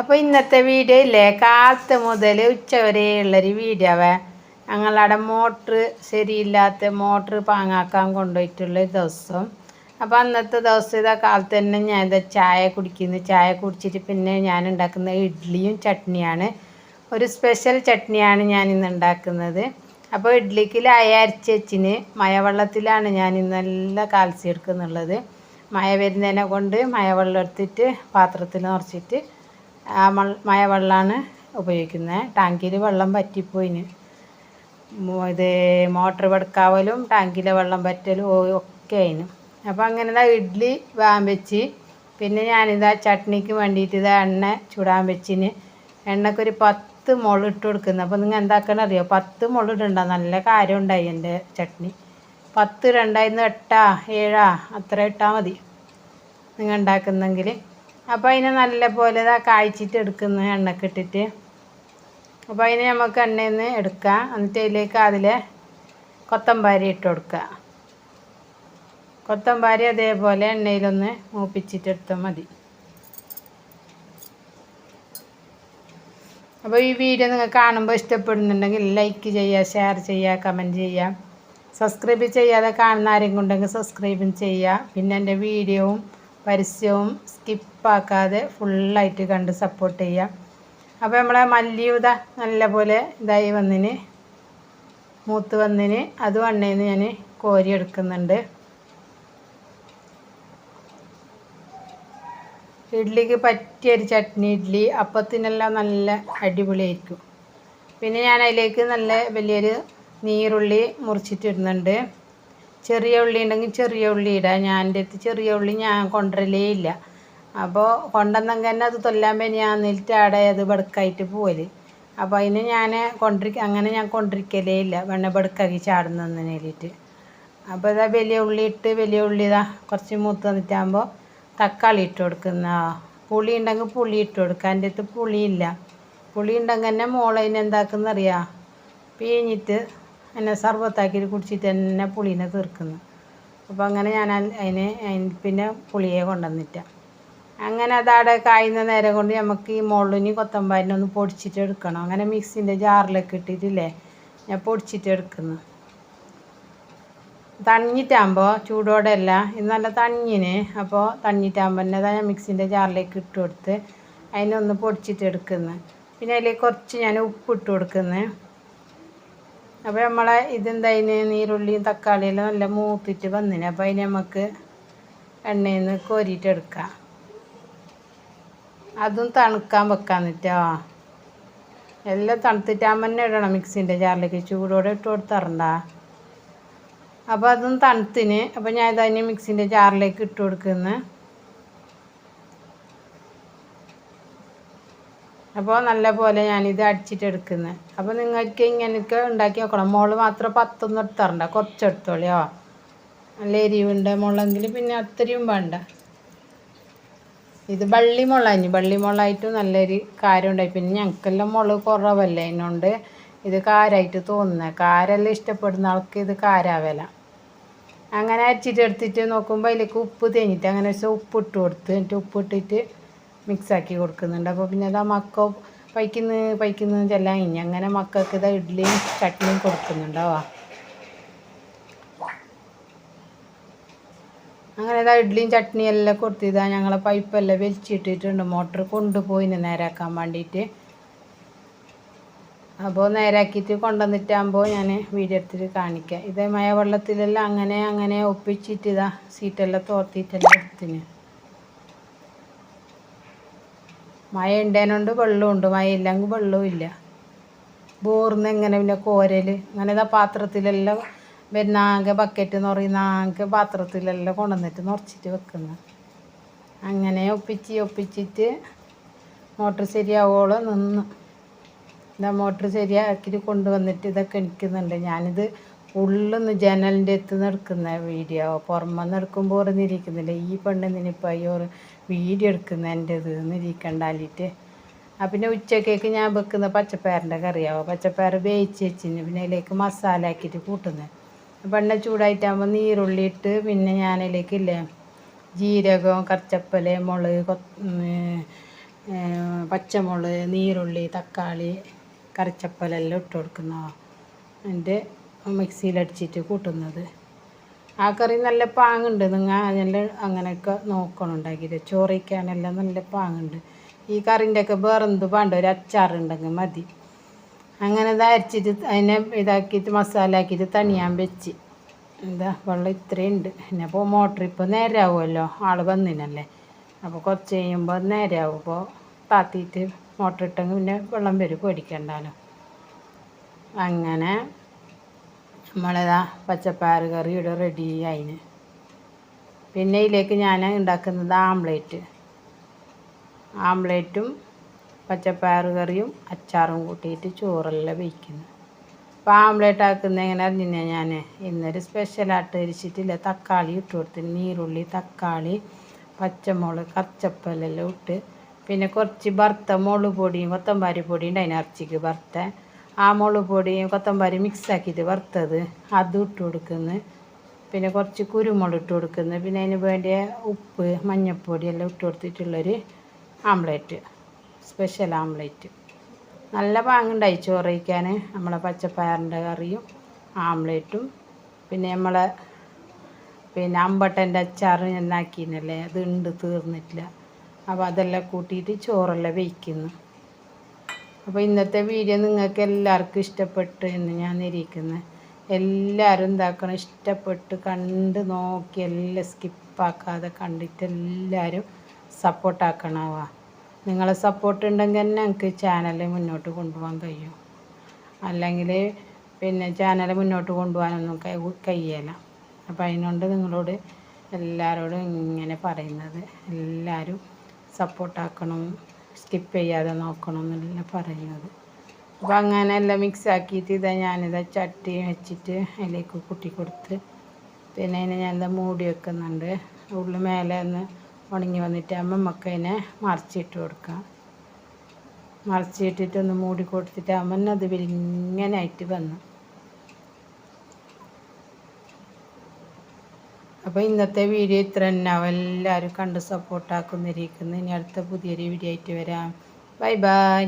അപ്പോൾ ഇന്നത്തെ വീഡിയോ ഇല്ലേ? കാലത്ത് മുതൽ ഉച്ച വരെ ഉള്ളൊരു വീഡിയോ ആവേ. ഞങ്ങളവിടെ മോട്ടറ് ശരിയില്ലാത്ത മോട്ടർ പാങ്ങാക്കാൻ കൊണ്ടുപോയിട്ടുള്ള ദിവസം. അപ്പോൾ അന്നത്തെ ദിവസം ഇതാ കാലത്ത് തന്നെ ഞാൻ ഇതാ ചായ കുടിക്കുന്നു. ചായ കുടിച്ചിട്ട് പിന്നെ ഞാൻ ഉണ്ടാക്കുന്ന ഇഡ്ഡലിയും ചട്നിയാണ്. ഒരു സ്പെഷ്യൽ ചട്നിയാണ് ഞാൻ ഇന്ന് ഉണ്ടാക്കുന്നത്. അപ്പോൾ ഇഡ്ഡലിക്ക് ലായ അരച്ച് വെച്ചിന് മഴവെള്ളത്തിലാണ് ഞാൻ ഇന്ന് നല്ല കാൽസ്യം എടുക്കുന്നുള്ളത്. മഴ വരുന്നതിനെ കൊണ്ട് മഴവെള്ളം എടുത്തിട്ട് പാത്രത്തിൽ നിറച്ചിട്ട് മൾ- വെള്ളമാണ് ഉപയോഗിക്കുന്നത്. ടാങ്കിൽ വെള്ളം പറ്റിപ്പോയിന് ഇത് മോട്ടർ വെടുക്കാവലും ടാങ്കിലെ വെള്ളം പറ്റലും ഒക്കെ ആയിന്. അപ്പോൾ അങ്ങനെ ഇതാ ഇഡ്ഡലി വാൻ വെച്ച്. പിന്നെ ഞാനിതാ ചട്നിക്ക് വേണ്ടിയിട്ട് ഇതാ എണ്ണ ചൂടാൻ വെച്ചിന്. എണ്ണക്ക് ഒരു പത്ത് മുളക് ഇട്ട് കൊടുക്കുന്നത് അപ്പോൾ നിങ്ങൾ എന്താക്കണം അറിയോ? പത്ത് മുളക് ഇടണ്ട. നല്ല കാര്യം ഉണ്ടായി എന്റെ ചട്നി. പത്ത് രണ്ടായിരുന്നു എട്ടാ ഏഴാ അത്ര ഇട്ടാൽ മതി. നിങ്ങൾ ഉണ്ടാക്കുന്നെങ്കിൽ. അപ്പോൾ അതിനെ നല്ല പോലെ ഇതാ കായ്ച്ചിട്ട് എടുക്കുന്ന എണ്ണക്ക് ഇട്ടിട്ട്. അപ്പോൾ അതിനെ നമുക്ക് എണ്ണയിൽ നിന്ന് എടുക്കാം. എന്നിട്ട് അതിലേക്ക് അതിലെ കൊത്തമ്പാരി ഇട്ട് കൊടുക്കുക. കൊത്തമ്പാരി അതേപോലെ എണ്ണയിലൊന്ന് മൂപ്പിച്ചിട്ട് എടുത്താൽ മതി. അപ്പോൾ ഈ വീഡിയോ നിങ്ങൾ കാണുമ്പോൾ ഇഷ്ടപ്പെടുന്നുണ്ടെങ്കിൽ ലൈക്ക് ചെയ്യുക ഷെയർ ചെയ്യുക കമന്റ് ചെയ്യുക. സബ്സ്ക്രൈബ് ചെയ്യാതെ കാണുന്ന ആരെങ്കിലും ഉണ്ടെങ്കിൽ സബ്സ്ക്രൈബും ചെയ്യുക. പിന്നെ എന്റെ വീഡിയോവും പരസ്യവും സ്കിപ്പാക്കാതെ ഫുള്ളായിട്ട് കണ്ട് സപ്പോർട്ട് ചെയ്യുക അപ്പോൾ നമ്മളെ മല്ലിയുത നല്ലപോലെ ഇതായി വന്നിന്. മൂത്ത് വന്നിന്. അത് വണ്ണേന്ന് ഞാൻ കോരി എടുക്കുന്നുണ്ട്. ഇഡ്ഡലിക്ക് പറ്റിയൊരു ചട്നി ഇഡ്ഡലി അപ്പത്തിനെല്ലാം നല്ല അടിപൊളിയായിരിക്കും. പിന്നെ ഞാൻ അതിലേക്ക് നല്ല വലിയൊരു നീറുള്ളി മുറിച്ചിട്ടിടുന്നുണ്ട്. ചെറിയ ഉള്ളി ഉണ്ടെങ്കിൽ ചെറിയ ഉള്ളി ഇടാം. ഞാൻ എന്റെ അടുത്ത് ചെറിയ ഉള്ളി ഞാൻ കൊണ്ടുവരലേ ഇല്ല. അപ്പോൾ കൊണ്ടുവന്നെങ്കിൽ തന്നെ അത് വേണ്ടി ഞാൻ നിന്നിട്ട് അവിടെ അത് ബടുക്കായിട്ട് പോവൽ. അപ്പോൾ അതിന് ഞാൻ കൊണ്ടിരിക്ക അങ്ങനെ ഞാൻ കൊണ്ടിരിക്കലേ ഇല്ല. വെണ്ണ ബടുക്കാക്കി ചാടുന്നതിന് വേണ്ടിയിട്ട് അപ്പോൾ ഇതാ വലിയ ഉള്ളി ഇട്ട് വലിയ ഉള്ളി ഇതാ കുറച്ച് മൂത്ത് വന്നിട്ടാകുമ്പോൾ തക്കാളി ഇട്ട് കൊടുക്കുന്ന. പുളി ഉണ്ടെങ്കിൽ പുളി ഇട്ട് കൊടുക്കുക എന്റെ അടുത്ത് പുളിയില്ല. പുളി ഉണ്ടെങ്കിൽ തന്നെ മോളതിനെന്താക്കുന്നറിയാം പിഴിഞ്ഞിട്ട് എന്നെ സർബത്താക്കിയിട്ട് കുടിച്ചിട്ട് തന്നെ പുളീനെ തീർക്കുന്നു. അപ്പോൾ അങ്ങനെ ഞാൻ അതിന് പിന്നെ പുളിയെ കൊണ്ടുവന്നിട്ട. അങ്ങനെ അതവിടെ കായുന്ന നേരം കൊണ്ട് നമുക്ക് ഈ മുള്ളിനി കൊത്തമ്പാരിനൊന്ന് പൊടിച്ചിട്ട് എടുക്കണം. അങ്ങനെ മിക്സിന്റെ ജാറിലൊക്കെ ഇട്ടിട്ടില്ലേ? ഞാൻ പൊടിച്ചിട്ട് എടുക്കുന്നു. തണിഞ്ഞിട്ടാകുമ്പോൾ ചൂടോടെ അല്ല ഇത് നല്ല തണിഞ്ഞിന് അപ്പോൾ തണിഞ്ഞിട്ടാകുമ്പോൾ തന്നെ ഞാൻ മിക്സിന്റെ ജാറിലേക്ക് ഇട്ട് കൊടുത്ത് അതിനൊന്ന് പൊടിച്ചിട്ട് എടുക്കുന്നു. പിന്നെ അതിലേക്ക് കുറച്ച് ഞാൻ ഉപ്പ് ഇട്ട് കൊടുക്കുന്നു. അപ്പോൾ നമ്മളെ ഇതെന്തായിന്? നീരുള്ളിയും തക്കാളിയെല്ലാം നല്ല മൂത്തിട്ട് വന്നിന്. അപ്പോൾ അതിന് നമുക്ക് എണ്ണയിൽ നിന്ന് കോരിയിട്ടെടുക്കാം അതും തണുക്കാൻ വെക്കാൻ നിട്ടോ എല്ലാം തണുത്തിട്ടാകുമ്പോൾ തന്നെ ഇടണം മിക്സിന്റെ ജാറിലേക്ക്. ചൂടോടെ ഇട്ട് കൊടുത്തറണ്ട അപ്പോൾ അതും തണുത്തിന്. അപ്പോൾ ഞാൻ ഇതതിന് മിക്സിന്റെ ജാറിലേക്ക് ഇട്ട് കൊടുക്കുന്നു. അപ്പോൾ നല്ല പോലെ ഞാനിത് അടിച്ചിട്ട് എടുക്കുന്നത് അപ്പോൾ നിങ്ങൾക്ക് ഇങ്ങനെയൊക്കെ ഉണ്ടാക്കി നോക്കണം. മോൾ മാത്രം പത്തൊന്നും എടുത്തറണ്ട. കുറച്ച് എടുത്തോളിയോ നല്ല എരിവുണ്ട് മുളെങ്കിൽ പിന്നെ അത്രയും വേണ്ട. ഇത് വള്ളി മുളഞ്ഞു വള്ളി മുളായിട്ട് നല്ലൊരു കാരം ഉണ്ടായി. പിന്നെ ഞങ്ങൾക്കെല്ലാം മുള കുറവല്ലേ അതിനോണ്ട് ഇത് കാരായിട്ട് തോന്നുന്നത് കാരെല്ലാം ഇഷ്ടപ്പെടുന്ന ആൾക്ക് ഇത് കാരാവല. അങ്ങനെ അരച്ചിട്ട് എടുത്തിട്ട് നോക്കുമ്പോൾ അതിലേക്ക് ഉപ്പ് തേഞ്ഞിട്ട് അങ്ങനെ വെച്ചാൽ ഉപ്പ് ഇട്ട് കൊടുത്ത് എന്നിട്ട് ഉപ്പ് ഇട്ടിട്ട് മിക്സാക്കി കൊടുക്കുന്നുണ്ട്. അപ്പോൾ പിന്നെ അതാ മക്ക പൈക്കുന്ന പൈക്കുന്ന ചെല്ലാൻ ഇനി അങ്ങനെ മക്കൾക്ക് ഇതാ ഇഡ്ഡലിയും ചട്നിയും കൊടുക്കുന്നുണ്ടാവാ അങ്ങനെ ഇതാ ഇഡ്ഡലിയും ചട്നിയും എല്ലാം കൊടുത്ത് ഇതാ ഞങ്ങളെ പൈപ്പെല്ലാം വലിച്ചിട്ടിട്ടുണ്ട്. മോട്ടർ കൊണ്ടുപോയി നേരാക്കാൻ വേണ്ടിയിട്ട് അപ്പോൾ നേരാക്കിയിട്ട് കൊണ്ടുവന്നിട്ടാകുമ്പോൾ ഞാൻ വീഡിയോ എടുത്തിട്ട് കാണിക്കാം. ഇതേ മഴ വെള്ളത്തിലെല്ലാം അങ്ങനെ അങ്ങനെ ഒപ്പിച്ചിട്ട് ഇതാ സീറ്റെല്ലാം തോർത്തിട്ടെല്ലാം എടുത്തിന്. മഴ ഉണ്ടേനോണ്ട് വെള്ളമുണ്ട് മഴ ഇല്ലെങ്കിൽ വെള്ളവും ഇല്ല. ബോർന്ന് എങ്ങനെ പിന്നെ കോരൽ അങ്ങനെ ഇതാ പാത്രത്തിലെല്ലാം വരുന്നാകെ ബക്കറ്റ് ആകെ പാത്രത്തിലെല്ലാം കൊണ്ടുവന്നിട്ട് നിറച്ചിട്ട് വെക്കുന്നത് അങ്ങനെ ഒപ്പിച്ച് ഒപ്പിച്ചിട്ട് മോട്ടർ ശരിയാവോളം നിന്ന്. ഇതാ മോട്ടർ ശരിയാക്കിയിട്ട് കൊണ്ടുവന്നിട്ട് ഇതൊക്കെ എനിക്കുന്നുണ്ട്. ഞാനിത് ഉള്ളിന്ന് ജനലിന്റെ അടുത്ത് നിന്ന് എടുക്കുന്ന വീഡിയോ. പുറമെന്ന് എടുക്കുമ്പോൾ ഓർന്നിരിക്കുന്നില്ല ഈ പെണ്ണ് പെണ്ണിനിപ്പോൾ അയ്യോ വീഡിയോ എടുക്കുന്ന എന്റെ ഇത് എന്നിരിക്കണ്ടാലിട്ട് ആ പിന്നെ ഉച്ചക്കേക്ക് ഞാൻ വെക്കുന്ന പച്ചപ്പയറിന്റെ കറിയാവും. പച്ചപ്പയർ വേവിച്ച് വെച്ചിന് പിന്നെ അതിലേക്ക് മസാല ആക്കിയിട്ട് കൂട്ടുന്നത് അപ്പം എണ്ണ ചൂടായിട്ടാകുമ്പോൾ നീരുള്ളി ഇട്ട് പിന്നെ ഞാൻ അതിലേക്ക് ഇല്ലേ ജീരകം കറിച്ചപ്പൽ മുളക് കൊ പച്ചമുളക് നീരുള്ളി തക്കാളി കറിച്ചപ്പലെല്ലാം ഇട്ട് കൊടുക്കുന്ന എന്റെ മിക്സിയിലടിച്ചിട്ട് കൂട്ടുന്നത്. ആ കറി നല്ല പാങ്ങുണ്ട്. നിങ്ങൾ നല്ല അങ്ങനെയൊക്കെ നോക്കണം ഉണ്ടാക്കിയിട്ട്. ചോറിക്കാനെല്ലാം നല്ല പാങ്ങുണ്ട്. ഈ കറിന്റെ ഒക്കെ വേറെന്ത് പാണ്ട ഒരു അച്ചാറുണ്ടെങ്കിൽ മതി. അങ്ങനെ ഇത് അരച്ചിട്ട് അതിനെ ഇതാക്കിയിട്ട് മസാല ആക്കിയിട്ട് തണിയാൻ വെച്ച്. എന്താ വെള്ളം ഇത്രയുണ്ട്. പിന്നെ അപ്പോൾ മോട്ടർ ഇപ്പോൾ നേരാവുമല്ലോ ആൾ വന്നിനല്ലേ. അപ്പോൾ കുറച്ച് കഴിയുമ്പോൾ നേരാവും അപ്പോൾ താത്തിയിട്ട് മോട്ടർ ഇട്ടെങ്കിൽ പിന്നെ വെള്ളം വരും. പേടിക്കണ്ടല്ലോ അങ്ങനെ നമ്മളിതാ പച്ചപ്പയർ കറി ഇവിടെ റെഡി ആയിന്. പിന്നെ ഇതിലേക്ക് ഞാൻ ഉണ്ടാക്കുന്നത് ആംലേറ്റ് ആംലേറ്റും പച്ചപ്പയർ കറിയും അച്ചാറും കൂട്ടിയിട്ട് ചോറെല്ലാം വയ്ക്കുന്നു. അപ്പോൾ ആംലേറ്റ് ആക്കുന്ന എങ്ങനെ അറിഞ്ഞാൽ ഞാൻ ഇന്നൊരു സ്പെഷ്യലായിട്ട് അരിച്ചിട്ടില്ല. തക്കാളി ഇട്ട് കൊടുത്തിന്. നീരുള്ളി തക്കാളി പച്ചമുളക് കച്ചപ്പലെല്ലാം ഇട്ട്. പിന്നെ കുറച്ച് വറുത്ത മുളക് പൊടിയും കൊത്തമ്പാരി പൊടിയും ഉണ്ടായിന് ഇറച്ചിക്ക് വറുത്ത. ആ മുളക് പൊടിയും കൊത്തമ്പാരി മിക്സ് ആക്കിയിട്ട് വറുത്തത് അതും ഇട്ട് കൊടുക്കുന്നു. പിന്നെ കുറച്ച് കുരുമുളക് ഇട്ട് കൊടുക്കുന്നു. പിന്നെ അതിന് വേണ്ടിയ ഉപ്പ് മഞ്ഞൾപ്പൊടി എല്ലാം ഇട്ട് കൊടുത്തിട്ടുള്ളൊരു ആംലേറ്റ് സ്പെഷ്യൽ ആംലേറ്റ് നല്ല പാങ്ങുണ്ടായി ചോറ് കഴിക്കാൻ നമ്മളെ പച്ചപ്പയറിന്റെ കറിയും ആംലേറ്റും പിന്നെ നമ്മളെ പിന്നെ അമ്പട്ടന്റെ അച്ചാർ എന്നാക്കിനല്ലേ അത് ഉണ്ട് തീർന്നിട്ടില്ല. അപ്പോൾ അതെല്ലാം കൂട്ടിയിട്ട് ചോറെല്ലാം വയ്ക്കുന്നു. അപ്പോൾ ഇന്നത്തെ വീഡിയോ നിങ്ങൾക്ക് എല്ലാവർക്കും ഇഷ്ടപ്പെട്ടു എന്ന് ഞാൻ ഇരിക്കുന്നത് എല്ലാവരും എന്താക്കണം ഇഷ്ടപ്പെട്ട് കണ്ട് നോക്കി എല്ലാം സ്കിപ്പാക്കാതെ കണ്ടിട്ട് എല്ലാവരും സപ്പോർട്ടാക്കണവാ നിങ്ങളെ സപ്പോർട്ട് ഉണ്ടെങ്കിൽ തന്നെ ഞങ്ങൾക്ക് ചാനൽ മുന്നോട്ട് കൊണ്ടുപോകാൻ കഴിയും. അല്ലെങ്കിൽ പിന്നെ ചാനൽ മുന്നോട്ട് കൊണ്ടുപോകാനൊന്നും കഴിയില്ല അപ്പോൾ അതിനോണ്ട് നിങ്ങളോട് എല്ലാവരോടും ഇങ്ങനെ പറയുന്നത്. എല്ലാവരും സപ്പോർട്ടാക്കണം സ്കിപ്പ് ചെയ്യാതെ നോക്കണം എന്നല്ല പറയുന്നത്. അപ്പോൾ അങ്ങനെ എല്ലാം മിക്സ് ആക്കിയിട്ട് ഇതാ ഞാനിതാ ചട്ടി വെച്ചിട്ട് അതിലേക്ക് കുട്ടി കൊടുത്ത് പിന്നെ അതിനെ ഞാനിതാ മൂടി വെക്കുന്നുണ്ട്. ഉള്ളു മേലെ ഒന്ന് ഉണങ്ങി വന്നിട്ട് അമ്മമ്മക്ക് അതിനെ മറിച്ചിട്ട് കൊടുക്കാം. മറിച്ചിട്ടിട്ടൊന്ന് മൂടി കൊടുത്തിട്ട് അമ്മന്നത് വിരിങ്ങനായിട്ട് വന്നു. അപ്പോൾ ഇന്നത്തെ വീഡിയോ ഇത്ര തന്നെ. എല്ലാവരും കണ്ട് സപ്പോർട്ടാക്കുന്നിരിക്കുന്നു ഇനി അടുത്ത പുതിയൊരു വീഡിയോ ആയിട്ട് വരാം. Bye bye